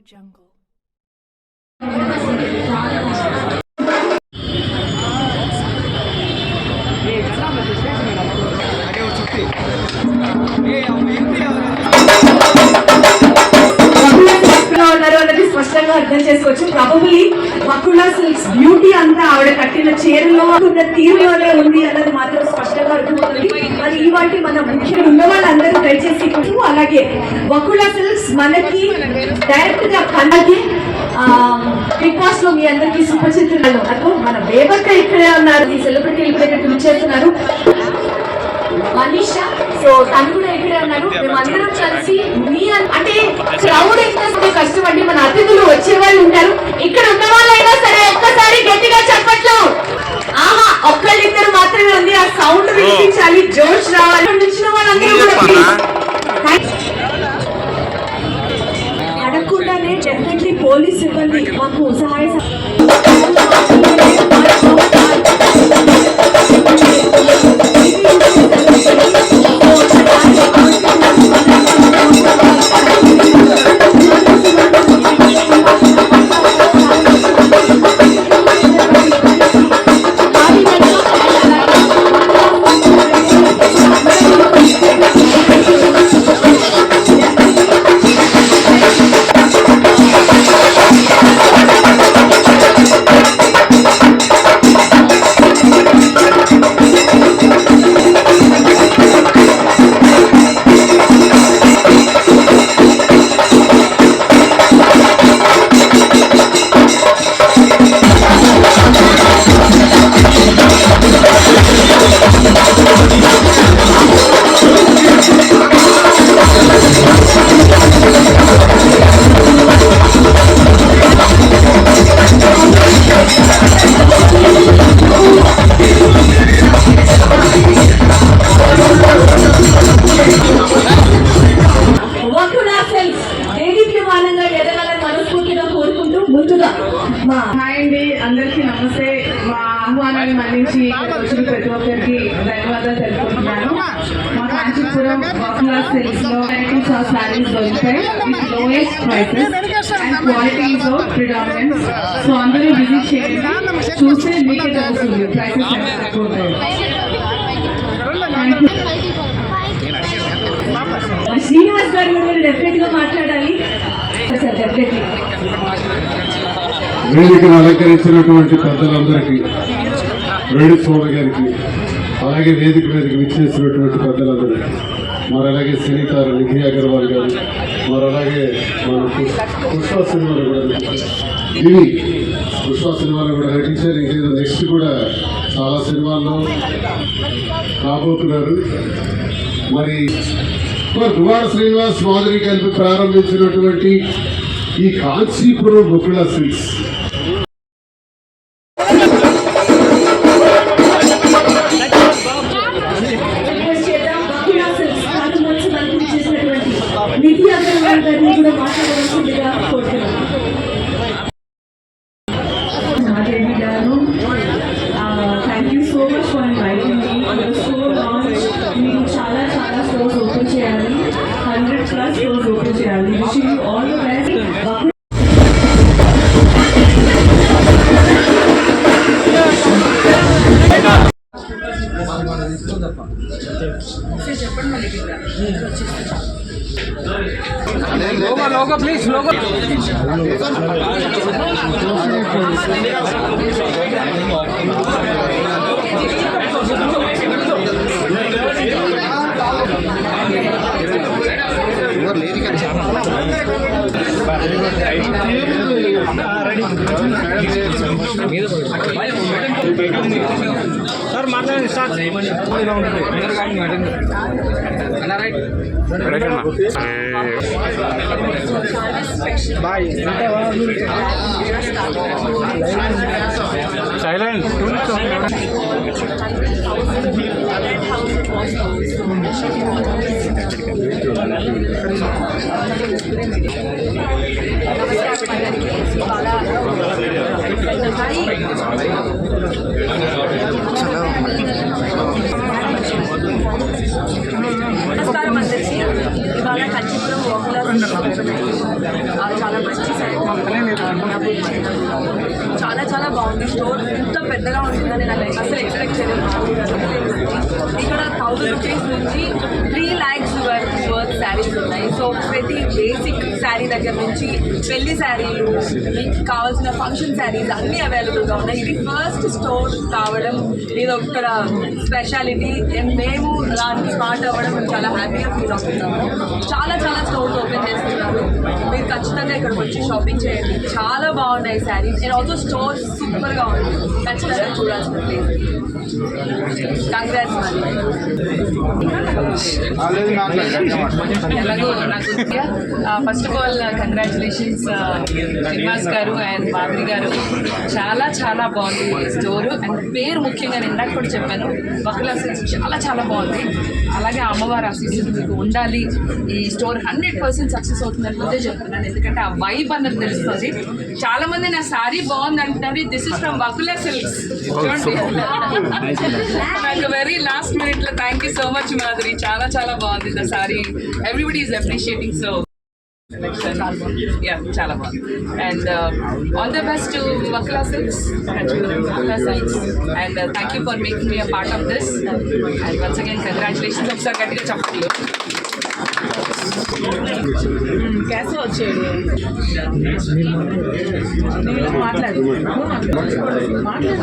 Jungle. స్పష్టంగా అర్థం చేసుకోవచ్చు ప్రాబబులీ మకుళ సిల్క్స్ బ్యూటీ అంతా ఆవిడ కట్టిన చీరలో ఉన్న తీరులోనే ఉంది అన్నది మాత్రం స్పష్టంగా అర్థమవుతుంది మరి ఇవాటి మన ముఖ్యం ఉన్న వాళ్ళందరూ దయచేసి అలాగే వకుళ సిల్క్స్ మనకి డైరెక్ట్గా కన్నకి బిగ్ బాస్లో మీ అందరికీ సుపరిచితులు అటు మన బేబక్క ఇక్కడే ఉన్నారు. ఈ సెలబ్రిటీలు ఇక్కడ పిలిచేస్తున్నారు మనీషా? సో తను కూడా ఇక్కడే ఉన్నారు. మేమందరం కలిసి మీ అంటే క్రౌడ్ ఎంత కష్టపడి మన అతిథులు వచ్చే వాళ్ళు ఉంటారు. ఇక్కడ ఉన్న వాళ్ళైనా సరే ఒక్కసారి గట్టిగా చెప్పట్లు. ఆహా! ఒక్కళ్ళిద్దరు మాత్రమే ఉంది. ఆ సౌండ్ వినిపించాలి జోష్ రావాలి. నిల్చున్న వాళ్ళందరూ కూడా హాయ్ అండి అందరికీ నమస్తే. మా ఆహ్వానాన్ని మన్నించి వచ్చిన ప్రతి ఒక్కరికి ధన్యవాదాలు తెలుపుతున్నాను మా కాంచీపురం బఫ్లా సిల్క్స్లో ఆఫ్ సారీస్ దొరుకుతాయి with lowest prices and qualities of predominance so అందరూ విజిట్ చేయండి. చూస్తే మీకే తెలుస్తుంది. ప్రైసెస్ ఎంత తక్కువ శ్రీనివాస్ గారు కూడా డెఫినెట్గా మాట్లాడాలి. సార్ డెఫినెట్లీ వేదికను అలంకరించినటువంటి పెద్దలందరికీ వేణు స్వామి గారికి అలాగే వేదిక మీదకి విచ్చేసినటువంటి పెద్దలందరికీ మరి అలాగే సినీతారు నిధి అగర్వాల్ గారు మరి అలాగే మన పుష్ప సినిమాలు కూడా ఇవి పుష్ప సినిమాలు కూడా నటించారు. ఇంకేదో నెక్స్ట్ కూడా చాలా సినిమాల్లో రాబోతున్నారు మరి మరి శ్రీనివాస్ మాధురి కలిపి ప్రారంభించినటువంటి ఈ కాంచీపురం బుక్ల silks. Hundred plus stores open చేయాలి wishing you all the best నమస్కారం అందరికీ ఇవాళ కంచిపురం గోకుల చాలా మంచి చాలా చాలా బాగుంది. స్టోర్ ఇంత పెద్దగా ఉంటుందని నాకు అసలు ఎక్స్పెక్ట్ చేయలేదు. ఇక్కడ థౌసండ్ రూపీస్ నుంచి త్రీ ల్యాక్స్ వర్త్ శారీస్ ఉన్నాయి. సో ప్రతి బేసిక్ శారీ దగ్గర నుంచి పెళ్ళి శారీలు మీకు కావాల్సిన ఫంక్షన్ శారీస్ అన్నీ అవైలబుల్గా ఉన్నాయి. ఇది ఫస్ట్ స్టోర్ కావడం ఇది ఒక స్పెషాలిటీ మేము దానికి స్మార్ట్ అవ్వడం మేము చాలా హ్యాపీగా ఫీల్ అవుతున్నాము. చాలా చాలా స్టోర్స్ ఓపెన్ చేస్తున్నారు. మీరు ఖచ్చితంగా ఇక్కడికి వచ్చి షాపింగ్ చేయండి. చాలా బాగున్నాయి శారీస్. అండ్ ఆల్సో స్టోర్ సూపర్గా ఉంది ఖచ్చితంగా చూడాల్సిన ప్లేస్ కంగ్రాట్స్ ఎలాగో నాకు first of all congratulations Srinivas garu and Madhuri గారు. చాలా చాలా బాగుంది స్టోర్. అండ్ పేరు ముఖ్యంగా నేను ఇందాక కూడా చెప్పాను బహుళ చాలా చాలా బాగుంది. అలాగే అమ్మవారు ఆశీస్సులు మీకు ఉండాలి. ఈ స్టోర్ హండ్రెడ్ పర్సెంట్ సక్సెస్ అవుతుందని ముందే చెప్తున్నాను. ఎందుకంటే ఆ వైబ్ అన్నది తెలుస్తుంది. చాలా మంది నా సారీ బాగుంది అంటున్నారు. This is from Bakula silks చూడండి. నాకు వెరీ లాస్ట్ మినిట్లో thank you so much Madhuri చాలా చాలా బాగుంది the sari. Everybody is appreciating so yeah చాలా బాగుంది. And all the best to Bakula silks and thank you for making me a part of this and once again congratulations ఒకసారి గట్టిగా చెప్పట్లు कैसे వచ్చాడు నేను మాట్లాడు. మాట్లాడు.